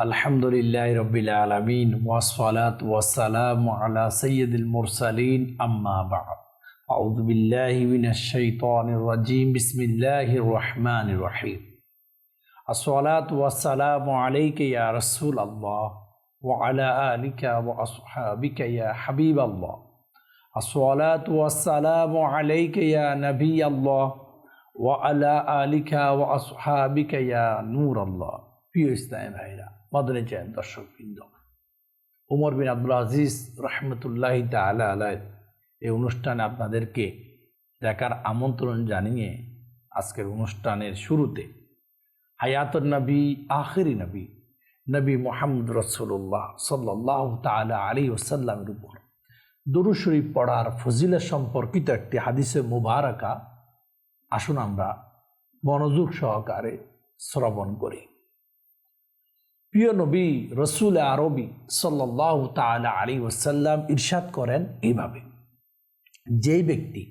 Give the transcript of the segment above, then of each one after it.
الحمد لله رب العالمين والصلاة والسلام على سيد المرسلين أما بعد أعوذ بالله من الشيطان الرجيم بسم الله الرحمن الرحيم الصلاة والسلام عليك يا رسول الله وعلى آلك وأصحابك يا حبيب الله الصلاة والسلام عليك يا نبي الله وعلى آلك وأصحابك يا نور الله প্রিয় ইসলাম ভাইরা মাদনে চায় দর্শক বৃন্দ। উমর বিন আব্দুল আজিজ রহমতুল্লাহ তালা আলাই এই অনুষ্ঠানে আপনাদেরকে দেখার আমন্ত্রণ জানিয়ে আজকের অনুষ্ঠানের শুরুতে হায়াতুল নবী, আখেরি নবী নবী মোহাম্মদ রসুল্লাহ সাল্লাহ তালা আলী ওসাল্লামের উপর দরু শরীফ পড়ার ফজিলা সম্পর্কিত একটি হাদিসে মুবারকা। আসুন আমরা মনোযোগ সহকারে শ্রবণ করি। প্রিয় নবী রসুল আরবি সাল্লাহ তালা আলী ওসাল্লাম ইরশাদ করেন এইভাবে, যেই ব্যক্তি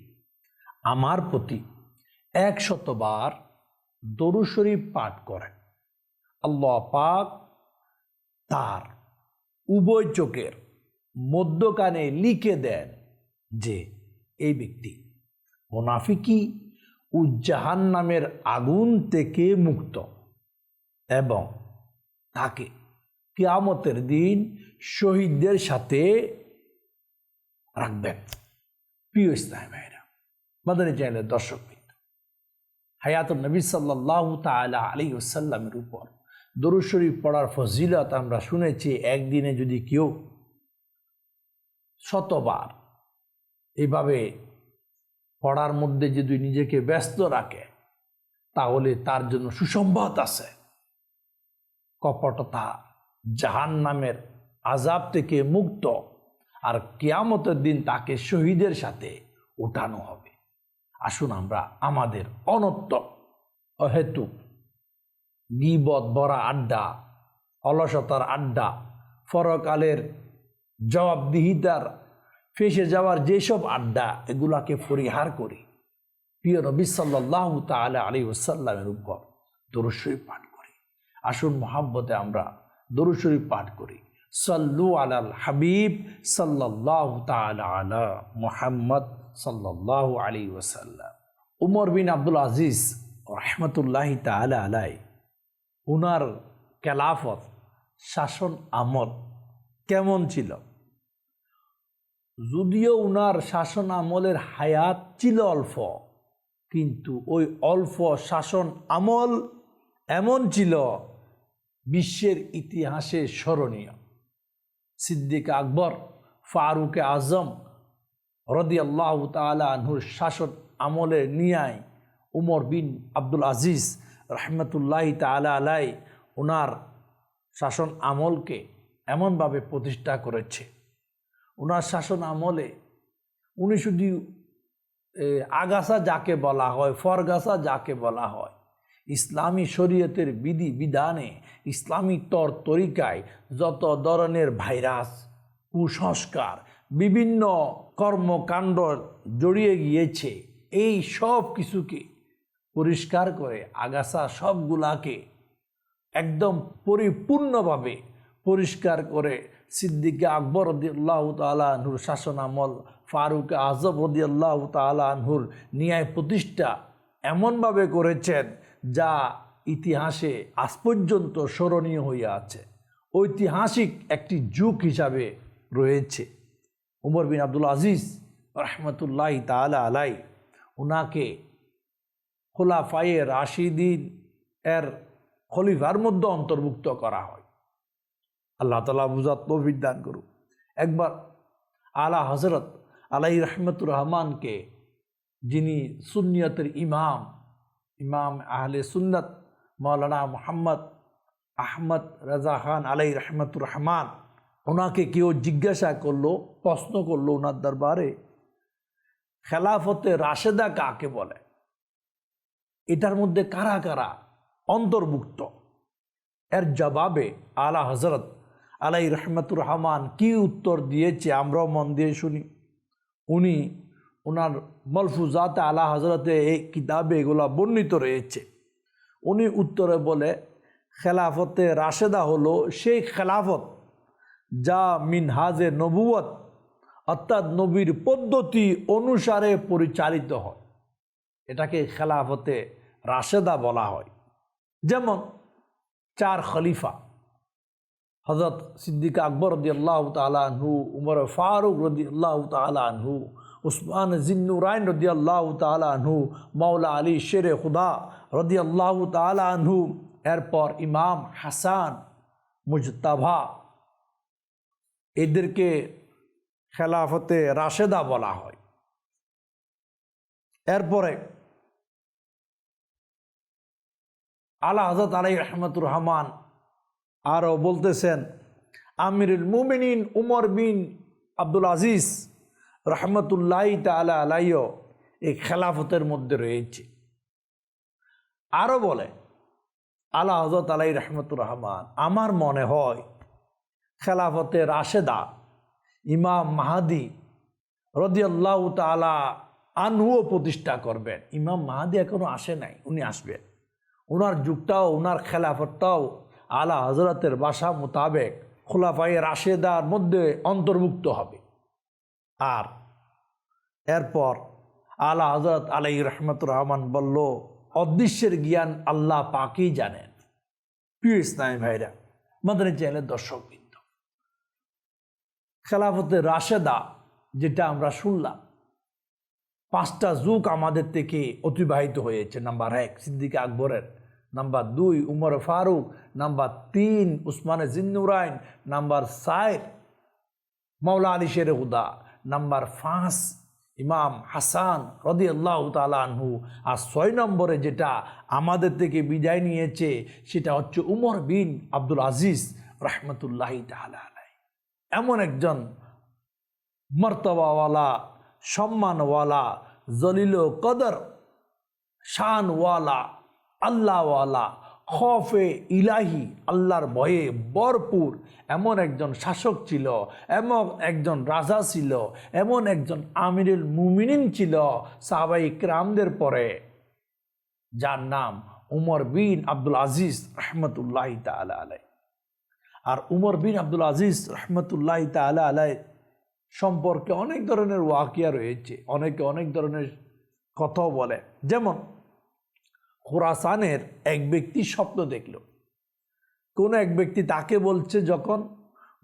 আমার প্রতি এক শতবার দরু শরীফ পাঠ করেন, আল্লাহ পাক তার উভয় চোখের মধ্যকানে লিখে দেন যে, এই ব্যক্তি মোনাফিকি ও জাহান নামের আগুন থেকে মুক্ত এবং তাকে কিয়ামতের দিন শহীদদের সাথে রাখবেন। প্রিয় ইসলাম ভাইরা চাইলে দর্শক হায়াতুল নবী সাল্লাহ তালা আলী ওসাল্লামের উপর দরুদ শরীফ পড়ার ফজিলত আমরা শুনেছি, একদিনে যদি কেউ শতবার এইভাবে পড়ার মধ্যে যদি নিজেকে ব্যস্ত রাখে, তাহলে তার জন্য সুসংবাদ আছে। কপটতা জাহান নামের আজাব থেকে মুক্ত আর কেয়ামতের দিন তাকে শহীদের সাথে উঠানো হবে। আসুন আমরা আমাদের অনত্য অহেতু গিবদ বরা আড্ডা, অলসতার আড্ডা ফরকালের জবাবদিহিতার ফেসে যাওয়ার যেসব আড্ডা, এগুলাকে পরিহার করি। প্রিয় নবী সাল্লাহ তালা আলী ওসাল্লামের উপর দরস্বই পাঠ আসুন মোহাব্বতে আমরা দরুশরী পাঠ করি। সাল্লু আলাল হাবিব সাল্লাহ আলা মোহাম্মদ সাল্লাহ আলী ওসাল্লাম উমর বিন আব্দুল আজিজ রহমতুল্লাহ তালা আলাই উনার কেলাফত শাসন আমল কেমন ছিল? যদিও উনার শাসন আমলের হায়াত ছিল অল্প, কিন্তু ওই অল্প শাসন আমল এমন ছিল বিশ্বের ইতিহাসে স্মরণীয়। সিদ্দিক আকবর, ফারুক আজম রদি আল্লাহ তালুর শাসন আমলের নিয়ায় উমর বিন আব্দুল আজিজ রহমতুল্লাহ তালা আলাই ওনার শাসন আমলকে এমনভাবে প্রতিষ্ঠা করেছে। ওনার শাসন আমলে উনি শুধু আগাছা যাকে বলা হয়, ফরগাছা যাকে বলা হয়, ইসলামী শরীয়তের বিধি বিধানে ইসলামী তর তরিকায় যত ধরনের ভাইরাস, কুসংস্কার, বিভিন্ন কর্মকাণ্ড জড়িয়ে গিয়েছে, এই সব কিছুকে পরিষ্কার করে আগাছা সবগুলাকে একদম পরিপূর্ণভাবে পরিষ্কার করে সিদ্দিকে আকবর রদিয়াল্লাহ তালাহুর শাসন আমল ফারুক আজব রদিয়াল্লাহ তালাহুর ন্যায় প্রতিষ্ঠা এমনভাবে করেছেন যা ইতিহাসে আজ পর্যন্ত স্মরণীয় হইয়া আছে। ঐতিহাসিক একটি যুগ হিসাবে রয়েছে। উমর বিন আব্দুল আজিজ রহমতুল্লাহ তালা আলাই ওনাকে খোলাফায়ে রাশিদিন এর খলিফার মধ্যে অন্তর্ভুক্ত করা হয়। আল্লাহ তালা বুঝাত বিজ্ঞান করুক। একবার আলা হজরত আলাই রহমতুর রহমানকে যিনি সুনিয়তের ইমাম ইমাম আহলে সুন্নত মৌলানা মোহাম্মদ আহমদ রাজা খান আলাই রহমতুর রহমান, ওনাকে কেউ জিজ্ঞাসা করল, প্রশ্ন করল ওনার দরবারে, খেলাফতে রাশেদা কাকে বলে? এটার মধ্যে কারা কারা অন্তর্ভুক্ত? এর জবাবে আলা হজরত আলাই রহমতুর রহমান কি উত্তর দিয়েছে আমরাও মন দিয়ে শুনি। উনি ওনার মলফুজাতে আলা হজরতে এই কিতাবে এগুলো বর্ণিত রয়েছে। উনি উত্তরে বলে, খেলাফতে রাশেদা হলো সেই খেলাফত যা মিনহাজে নবুয়ত অর্থাৎ নবীর পদ্ধতি অনুসারে পরিচালিত হয়। এটাকে খেলাফতে রাশেদা বলা হয়। যেমন চার খলিফা হজরত সিদ্দিক আকবর রদি আল্লাহ তালু উমর ফারুক রদি আল্লাহ তালু উসমান জিন্নুরাইন রদি আল্লাহ তালু মৌলা আলী শের খুদা রদি আল্লাহ তালু এরপর ইমাম হাসান, মুজতাভা, এদেরকে খেলাফতে রাশেদা বলা হয়। এরপরে আলা হজরত আলাই রহমতুর রহমান আরও বলতেছেন, আমিরুল মুমিনিন উমর বিন আব্দুল আজিজ রহমতুল্লাহ তালা আলাইও এই খেলাফতের মধ্যে রয়েছে। আরও বলে আলা হজরত আলাই রহমতুর রহমান, আমার মনে হয় খেলাফতে রাশেদা, ইমাম মাহাদি রদিয়াল্লাহ তালা আনহুও প্রতিষ্ঠা করবেন। ইমাম মাহাদি এখনও আসে নাই, উনি আসবেন ওনার যুগটাও ওনার খেলাফতটাও আলা হজরতের বাসা মোতাবেক খোলাফাই রাশেদার মধ্যে অন্তর্ভুক্ত হবে। আর এরপর আলা হজরত আলাই রহমতুর রহমান বলল অদৃশ্যের জ্ঞান আল্লাহ পাকেই জানেন। প্রিয় ইসলামী ভাইরা মাদানী চ্যানেলের দর্শকবৃন্দ, খেলাফতে রাশেদা, যেটা আমরা শুনলাম, পাঁচটা যুগ আমাদের থেকে অতিবাহিত হয়েছে। নাম্বার এক, সিদ্দিক আকবরের, নাম্বার দুই, উমর ফারুক, নাম্বার তিন, উসমানে জিন্নুরাইন, নাম্বার সাইর মাওলা আলী শের হুদা, নাম্বার পাঁচ ইমাম হাসান রদি আল্লাহ তালু আর ছয় নম্বরে যেটা আমাদের থেকে বিদায় নিয়েছে, সেটা হচ্ছে উমর বিন আব্দুল আজিজ রহমতুল্লাহ তালাই এমন একজন মর্তবাওয়ালা, সম্মানওয়ালা, জলিল কদর শানওয়ালা, আল্লাহওয়ালা খফে ইলাহি, আল্লাহর ভয়ে বরপুর এমন একজন শাসক ছিল, এমন একজন রাজা ছিল, এমন একজন আমিরুল মুমিনিন ছিল সাহাবাই ক্রামদের পরে, যার নাম উমর বিন আব্দুল আজিজ রহমতুল্লাহ তালা আলাই আর উমর বিন আব্দুল আজিজ রহমতুল্লাহ তালা আলাই সম্পর্কে অনেক ধরনের ওয়াকিয়া রয়েছে, অনেকে অনেক ধরনের কথাও বলে। যেমন খোরাসানের এক ব্যক্তি স্বপ্ন দেখল। কোন এক ব্যক্তি তাকে বলছে যখন,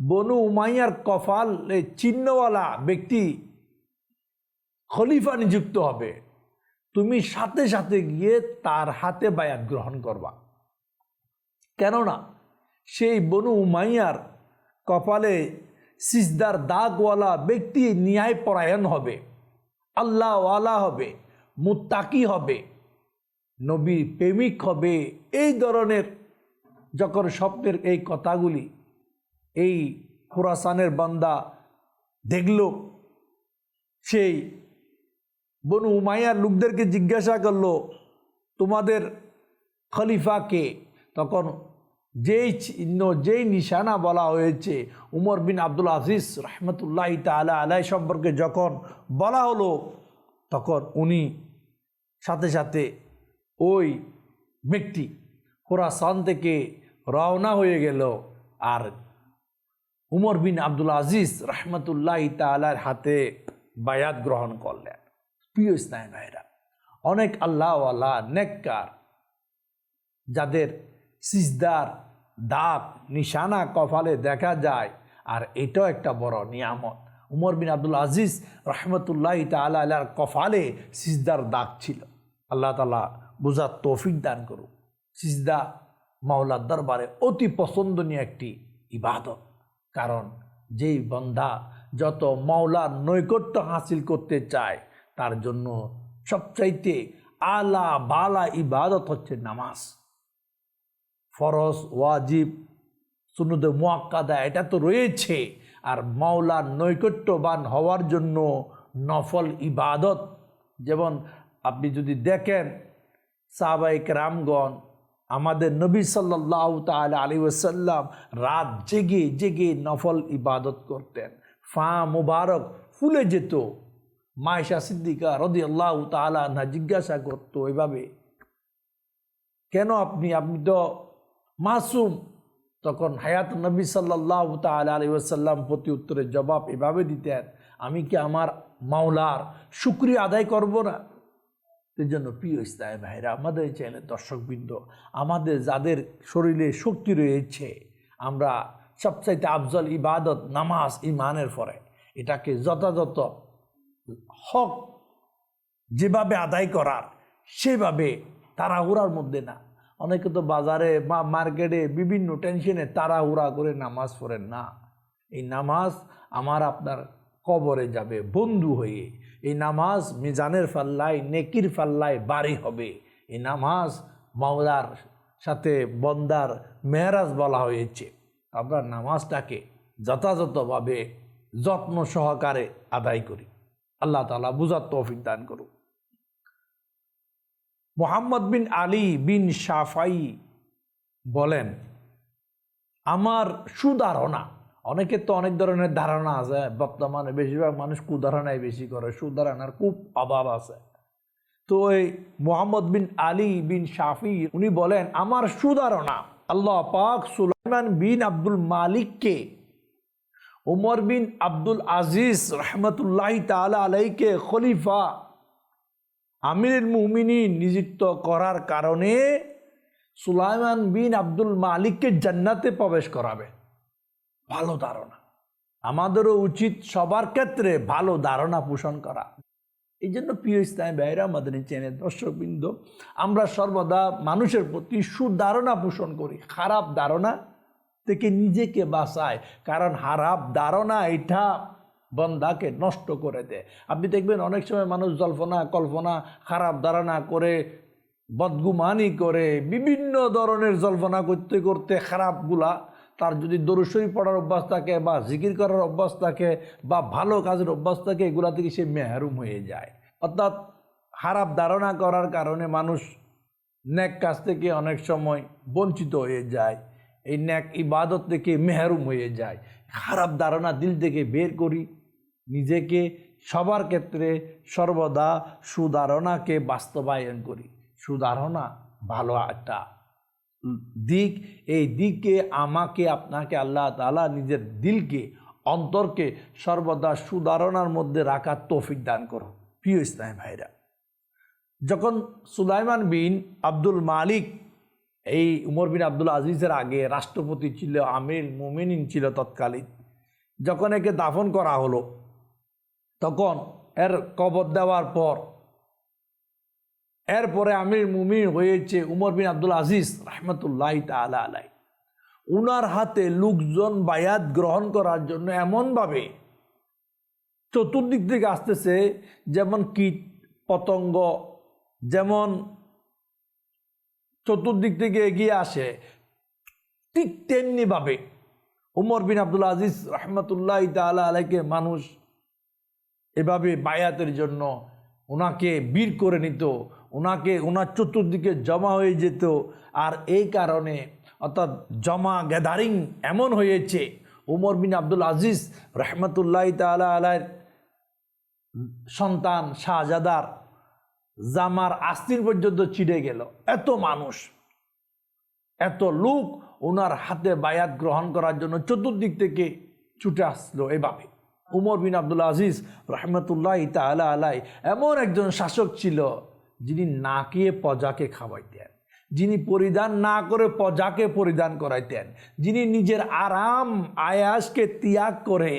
বনু উমাইয়ার কফাল চিহ্নওয়ালা ব্যক্তি খলিফা নিযুক্ত হবে। তুমি সাথে সাথে গিয়ে তার হাতে বায়াত গ্রহণ করবা। কেননা, সেই বনু উমাইয়ার কপালে সিজদার দাগওয়ালা ব্যক্তি ন্যায় পরায়ণ হবে, আল্লাহওয়ালা হবে, মুত্তাকি হবে। নবীর প্রেমিক হবে এই ধরনের যখন স্বপ্নের এই কথাগুলি, এই খুরাসানের বান্দা দেখল, সেই বনু উমাইয়ার লোকদেরকে জিজ্ঞাসা করল, তোমাদের খলিফাকে তখন যেই চিহ্ন, যেই নিশানা বলা হয়েছে, উমর বিন আব্দুল আজিজ রহমতুল্লাহ তালা আলাই সম্পর্কে যখন বলা হলো, তখন উনি সাথে সাথে ওই ব্যক্তি খোরাসান থেকে রওনা হয়ে গেল। আর উমর বিন আব্দুল আজিজ রহমতুল্লাহ তালার হাতে বায়াত গ্রহণ করলেন। প্রিয় ইসলাম ভাইরা, অনেক আল্লাহওয়ালা, নেককার, যাদের সিজদার দাগ, নিশানা কপালে দেখা যায়, আর এটাও একটা বড় নিয়ামত। উমর বিন আব্দুল আজিজ রহমতুল্লাহ তালা আল্লাহর কফালে সিজদার দাগ ছিল। আল্লাহ তালা বোঝার তৌফিক দান করুক। সিজদা মাওলার দরবারে অতি পছন্দনীয় একটি ইবাদত। কারণ যেই বন্ধা যত মাওলার নৈকট্য হাসিল করতে চায়, তার জন্য সবচাইতে আলা বালা ইবাদত হচ্ছে নামাজ। ফরজ, ওয়াজিব সুনুদে মোয়াক্কাদা, এটা তো রয়েছে। আর মাওলার নৈকট্যবান হওয়ার জন্য নফল ইবাদত, যেমন আপনি যদি দেখেন সাহবাইক রামগণ আমাদের নবী সাল্লাহ তালা আলী ওসাল্লাম রাত জেগে জেগে নফল ইবাদত করতেন। ফা মুবারক ফুলে যেত। মায়েশা সিদ্দিকা রদি আল্লাহ তালা জিজ্ঞাসা করতো এভাবে, কেন আপনি আপনি তো মাসুম? তখন হায়াত নবী সাল্লাহ তাল আলী ওসাল্লাম প্রতি উত্তরের জবাব এভাবে দিতেন, আমি কি আমার মাওলার শুক্রিয়া আদায় করব না? এই জন্য প্রিয় ইসলাম ভাইরা, আমাদের চ্যানেলের দর্শকবৃন্দ, আমাদের যাদের শরীরে শক্তি রয়েছে, আমরা সবচাইতে আফজল ইবাদত, নামাজ ইমানের পরে এটাকে যথাযথ হক যেভাবে আদায় করার, সেভাবে তাড়াহুড়ার মধ্যে না। অনেকে তো বাজারে বা মার্কেটে বিভিন্ন টেনশনে তাড়াহুড়া করে নামাজ পড়েন না। এই নামাজ আমার আপনার কবরে যাবে, বন্ধু হয়ে এই নামাজ মিজানের ফাল্লায় নেকির ফাল্লায় বাড়ি হবে। এই নামাজ মাওলার সাথে বন্দার মেহরাজ বলা হয়েছে। আমরা নামাজটাকে যথাযথভাবে যত্ন সহকারে আদায় করি। আল্লাহ তালা বুঝার তৌফিক দান করুন। মোহাম্মদ বিন আলী বিন সাফাই বলেন, আমার সুধারণা অনেকের তো অনেক ধরনের ধারণা আছে, বর্তমানে বেশিরভাগ মানুষ কুধারণায় বেশি করে সুধারণার খুব অভাব আছে। তো এই মোহাম্মদ বিন আলী বিন শাফি, উনি বলেন, আমার সুধারণা, আল্লাহ পাক সুলাইমান বিন আব্দুল মালিককে, উমর বিন আব্দুল আজিজ রহমতুল্লাহ তালা আলাইকে খলিফা আমির মুমিনী নিযুক্ত করার কারণে সুলাইমান বিন আব্দুল মালিককে জান্নাতে প্রবেশ করাবে। ভালো ধারণা। আমাদেরও উচিত সবার ক্ষেত্রে ভালো ধারণা পোষণ করা। এই জন্য প্রিয় ইসলাম ভাইরা আমাদের চ্যানেল দর্শকবৃন্দ, আমরা সর্বদা মানুষের প্রতি সুধারণা পোষণ করি। খারাপ ধারণা থেকে নিজেকে বাঁচায়। কারণ খারাপ ধারণা এটা বন্দাকে নষ্ট করে দেয়। আপনি দেখবেন অনেক সময় মানুষ জল্পনা, কল্পনা, খারাপ ধারণা করে, বদগুমানি করে, বিভিন্ন ধরনের জল্পনা করতে করতে খারাপগুলা তার যদি দরুশরী পড়ার অভ্যাস থাকে বা জিকির করার অভ্যাস থাকে বা ভালো কাজের অভ্যাস থাকে, এগুলা থেকে সে মেহরুম হয়ে যায়। অর্থাৎ খারাপ ধারণা করার কারণে মানুষ ন্যাক কাজ থেকে অনেক সময় বঞ্চিত হয়ে যায়। এই ন্যাক ইবাদত থেকে মেহরুম হয়ে যায়। খারাপ ধারণা দিল থেকে বের করি। নিজেকে সবার ক্ষেত্রে সর্বদা সুধারণাকে বাস্তবায়ন করি। সুধারণা ভালো একটা দিক, এই দিকে আমাকে, আপনাকে আল্লাহ তালা নিজের দিলকে, অন্তরকে সর্বদা সুধারণার মধ্যে রাখার তৌফিক দান করো প্রিয় ইসলাম ভাইরা, যখন সুলাইমান বিন আব্দুল মালিক, এই উমর বিন আব্দুল আজিজের আগে রাষ্ট্রপতি ছিল, আমির, মুমিনিন ছিল তৎকালীন, যখন একে দাফন করা হলো, তখন এর কবর দেওয়ার পর এরপরে আমির মুমিন হয়েছে উমর বিন আব্দুল আজিজ রহমতুল্লাহ তালা আলাই উনার হাতে লোকজন বায়াত গ্রহণ করার জন্য এমনভাবে চতুর্দিক থেকে আসতেছে, যেমন কীট, পতঙ্গ, যেমন চতুর্দিক থেকে এগিয়ে আসে, ঠিক তেমনিভাবে উমর বিন আব্দুল আজিজ রহমতুল্লাহ তালা আলাইকে মানুষ এভাবে বায়াতের জন্য ওনাকে বীর করে নিত। ওনাকে ওনার চতুর্দিকে জমা হয়ে যেত। আর এই কারণে অর্থাৎ জমা গ্যাদারিং এমন হয়েছে। উমর বিন আব্দুল আজিজ রহমতুল্লাহ তালা আলার সন্তান শাহজাদার জামার আস্তির পর্যন্ত চিড়ে গেল। এত মানুষ, এত লোক ওনার হাতে বায়াত গ্রহণ করার জন্য চতুর্দিক থেকে ছুটে আসলো এভাবে। উমর বিন আব্দুল আজিজ রহমতুল্লাহ তালা আলাই এমন একজন শাসক ছিল যিনি না খেয়ে প্রজাকে খাওয়াইতেন, যিনি পরিধান না করে প্রজাকে পরিধান করাইতেন, যিনি নিজের আরাম, আয়াসকে ত্যাগ করে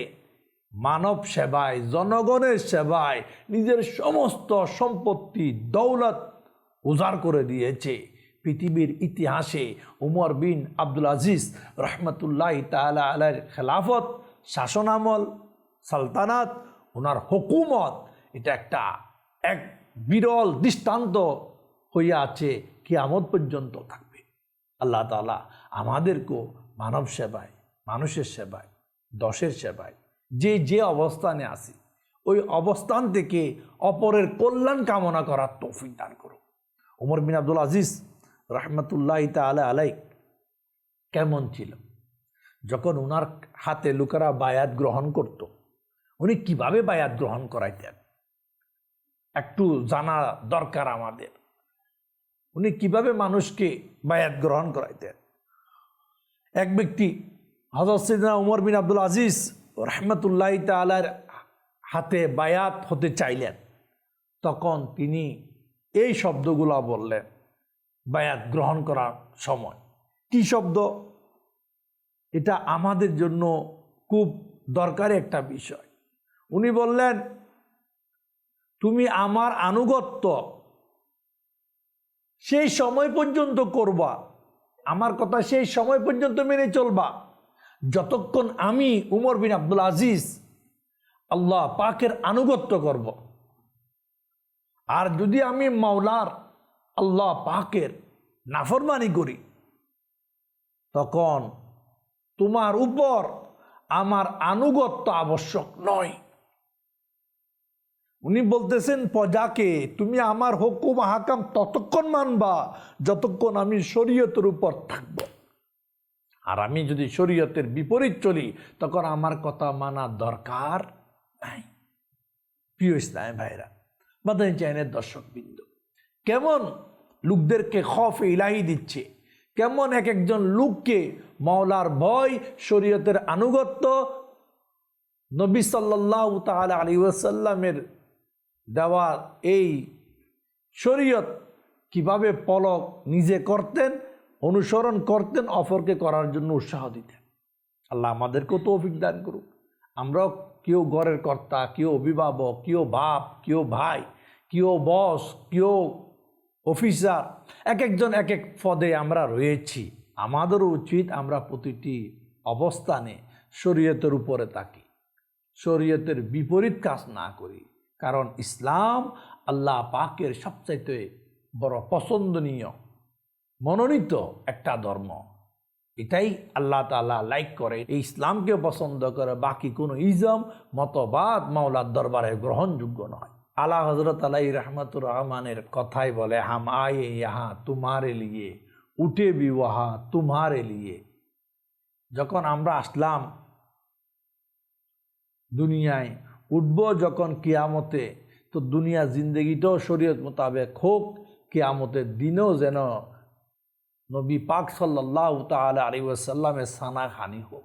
মানব সেবায়, জনগণের সেবায় নিজের সমস্ত সম্পত্তি, দৌলত উজাড় করে দিয়েছে। পৃথিবীর ইতিহাসে উমর বিন আব্দুল আজিজ রহমতুল্লাহ তালা আলের খেলাফত, শাসনামল, সালতানাত ওনার হুকুমত, এটা একটা এক বিরল, দৃষ্টান্ত হইয়া আছে, কিয়ামত পর্যন্ত থাকবে। আল্লাহ তালা আমাদেরকেও মানব সেবায়, মানুষের সেবায়, দশের সেবায়, যে যে অবস্থানে আসি ওই অবস্থান থেকে অপরের কল্যাণ কামনা করার তৌফিক দান করুন উমর বিন আব্দুল আজিজ রহমতুল্লাহ তালা আলাই কেমন ছিল? যখন ওনার হাতে লোকেরা বায়াত গ্রহণ করত, উনি কীভাবে বায়াত গ্রহণ করাইতেন? একটু জানা দরকার আমাদের। উনি কীভাবে মানুষকে বায়াত গ্রহণ করাইতেন। এক ব্যক্তি হজরত সিদ্দিনা উমর বিন আব্দুল আজিজ রহমতুল্লাহ তালার হাতে বায়াত হতে চাইলেন। তখন তিনি এই শব্দগুলো বললেন, বায়াত গ্রহণ করার সময়। কি শব্দ? এটা আমাদের জন্য খুব দরকারি একটা বিষয়। উনি বললেন তুমি আমার আনুগত্য সেই সময় পর্যন্ত করবা। আমার কথা সেই সময় পর্যন্ত মেনে চলবা। যতক্ষণ আমি উমর বিন আব্দুল আজিজ আল্লাহ পাকের আনুগত্য করব। আর যদি আমি মাওলার আল্লাহ পাকের নাফরমানি করি, তখন তোমার উপর আমার আনুগত্য আবশ্যক নয়। উনি বলতেছেন প্রজাকে তুমি আমার হুকুম হাকাম ততক্ষণ মানবা যতক্ষণ আমি শরীয়তের উপর থাকব। আর আমি যদি শরীয়তের বিপরীত চলি, তখন আমার কথা মানা দরকার নাই। প্রিয় ইসলাম ভাইরা বাদানি চাইনের দর্শক বিন্দু কেমন লোকদেরকে খফ ইলাহি দিচ্ছে? কেমন এক একজন লোককে মাওলার ভয়, শরীয়তের আনুগত্য নবী সাল্লাহ তাহলে আলী ওয়াসাল্লামের দেওয়া এই শরীয়ত কীভাবে পলক নিজে করতেন, অনুসরণ করতেন, অপরকে করার জন্য উৎসাহ দিতেন। আল্লাহ আমাদেরকেও তো অভিজ্ঞান করুক। আমরাও কেউ ঘরের কর্তা, কেউ অভিভাবক, কেউ বাপ, কেউ ভাই, কেউ বস, কেউ অফিসার, এক একজন এক এক পদে আমরা রয়েছি। আমাদেরও উচিত আমরা প্রতিটি অবস্থানে শরীয়তের উপরে থাকি শরীয়তের বিপরীত কাজ না করি। কারণ ইসলাম আল্লাহ পাকের সবচাইতে বড় পছন্দনীয়, মনোনীত একটা ধর্ম। এটাই আল্লাহ তালা লাইক করে। এই ইসলামকে পছন্দ করে, বাকি কোনো ইজম, মতবাদ মাওলার দরবারে গ্রহণযোগ্য নয়। আলা হজরত আলাই রহমতুর রহমানের কথাই বলে, হাম আয়ে ইহা তোমারে লিয়ে, উঠে বি ওয়াহা তোমারে লিয়ে। যখন আমরা আসলাম দুনিয়ায় উঠব যখন কিয়ামতে, তো দুনিয়া জিন্দগিটাও শরীয়ত মোতাবেক হোক, কিয়ামতের দিনেও যেন নবী পাক সাল্লাহ তালা আলী ওয়াসাল্লামের সানা হোক।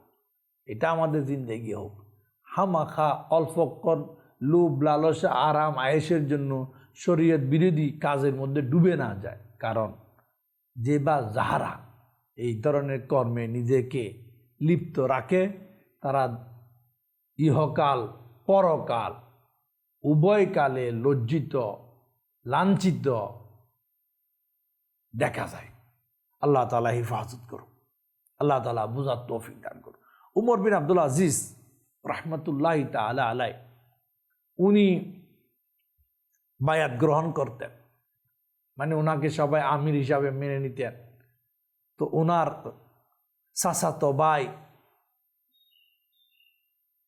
এটা আমাদের জিন্দগি হোক। হামাখা অল্পক্ষণ লোভ, লালসা, আরাম আয়েসের জন্য শরীয়ত বিরোধী কাজের মধ্যে ডুবে না যায়। কারণ যে বা যাহারা এই ধরনের কর্মে নিজেকে লিপ্ত রাখে, তারা ইহকাল পরকাল, উভয়কালে লজ্জিত, লাঞ্ছিত দেখা যায়। আল্লাহ তালা হিফাজত করুন আল্লাহ তালা বুঝার তৌফিক দান করুন উমর বিন আব্দুল আজিজ রহমতুল্লাহ তালা আলাই, উনি বায়াত গ্রহণ করতেন। মানে ওনাকে সবাই আমির হিসাবে মেনে নিতেন। তো ওনার সাসাতো ভাই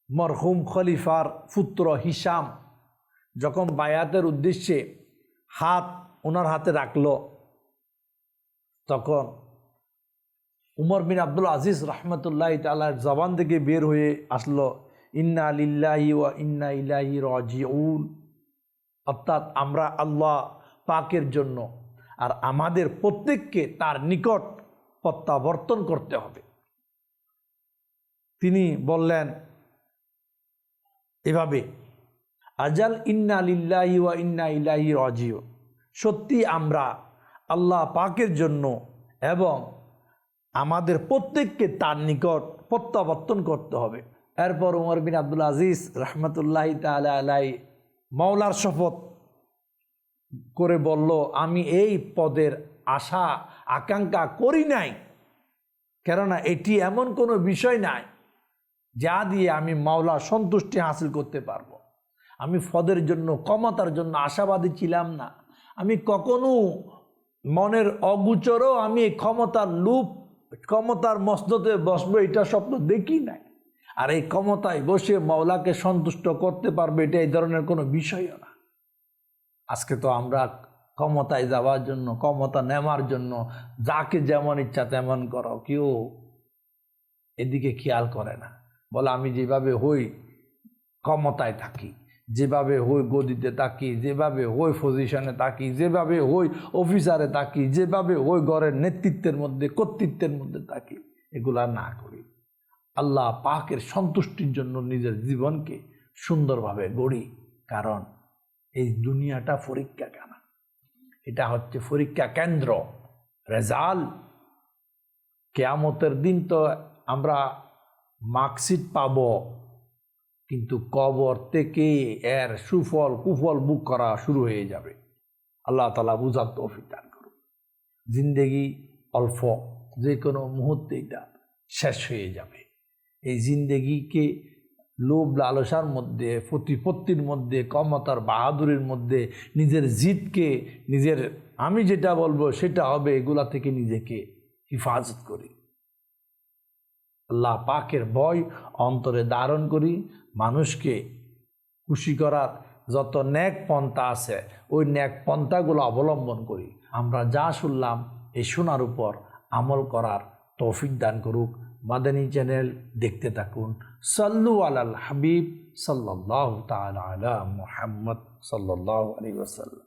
মরহুম খলিফার পুত্র হিসাম যখন বায়াতের উদ্দেশ্যে হাত ওনার হাতে রাখল, তখন উমর বিন আব্দুল আজিজ রহমতুল্লাহ তালার জবান থেকে বের হয়ে আসলো, ইন্না আলিল্লাহি ওয়া ইন্না ইলাহি রাজিউন। অর্থাৎ আমরা আল্লাহ পাকের জন্য আর আমাদের প্রত্যেককে তার নিকট প্রত্যাবর্তন করতে হবে। তিনি বললেন এভাবে, আজাল ইন্না লিল্লাহি ওয়া ইন্না ইলাহি রাজিও সত্যি আমরা আল্লাহ পাকের জন্য এবং আমাদের প্রত্যেককে তার নিকট প্রত্যাবর্তন করতে হবে। এরপর উমর বিন আব্দুল আজিজ রহমতুল্লাহ তালা আলাই মাওলার শপথ করে বলল, আমি এই পদের আশা, আকাঙ্ক্ষা করি নাই। কেননা এটি এমন কোনো বিষয় নাই যা দিয়ে আমি মাওলার সন্তুষ্টি হাসিল করতে পারব। আমি ফদের জন্য, ক্ষমতার জন্য আশাবাদী ছিলাম না। আমি কখনো মনের অগুচরও আমি ক্ষমতার লুপ, ক্ষমতার মসনদে বসবো এটা স্বপ্ন দেখি নাই। আর এই ক্ষমতায় বসে মাওলাকে সন্তুষ্ট করতে পারবে এটা এই ধরনের কোনো বিষয়ও না। আজকে তো আমরা ক্ষমতায় যাওয়ার জন্য, ক্ষমতা নেওয়ার জন্য যাকে যেমন ইচ্ছা তেমন করো, কেউ এদিকে খেয়াল করে না। বলে, আমি যেভাবে হই, ক্ষমতায় থাকি, যেভাবে হই গদিতে থাকি, যেভাবে হই পজিশনে থাকি, যেভাবে হই অফিসারে থাকি, যেভাবে হই ঘরের নেতৃত্বের মধ্যে, কর্তৃত্বের মধ্যে থাকি, এগুলা না করি। আল্লাহ পাকের সন্তুষ্টির জন্য নিজের জীবনকে সুন্দরভাবে গড়ি। কারণ এই দুনিয়াটা পরীক্ষা কেন? এটা হচ্ছে পরীক্ষা কেন্দ্র, রেজাল্ট। কেয়ামতের দিন তো আমরা মার্কশিট পাব, কিন্তু কবর থেকে এর সুফল কুফল বুক করা শুরু হয়ে যাবে। আল্লাহ তালা বুঝার তৌফিক দান করুন। জিন্দেগি অল্প যে কোনো মুহূর্তে এটা শেষ হয়ে যাবে। এই জিন্দেগিকে লোভ লালসার মধ্যে, প্রতিপত্তির মধ্যে কমতার বাহাদুরের মধ্যে, নিজের জিতকে নিজের, আমি যেটা বলব সেটা হবে এগুলা থেকে নিজেকে হিফাজত করি। আল্লাহ পাকের ভয় অন্তরে ধারণ করি, মানুষকে খুশি করার যত ন্যাক পন্থা আছে, ওই ন্যাক পন্থাগুলো অবলম্বন করি। আমরা যা শুনলাম এই শোনার উপর আমল করার তৌফিক দান করুক। মাদানী চ্যানেল দেখতে থাকুন। সাল্লু আলাল হাবিব সাল্লাহ তালা মুহাম্মদ সাল্লাহ আলী ওসাল্লাম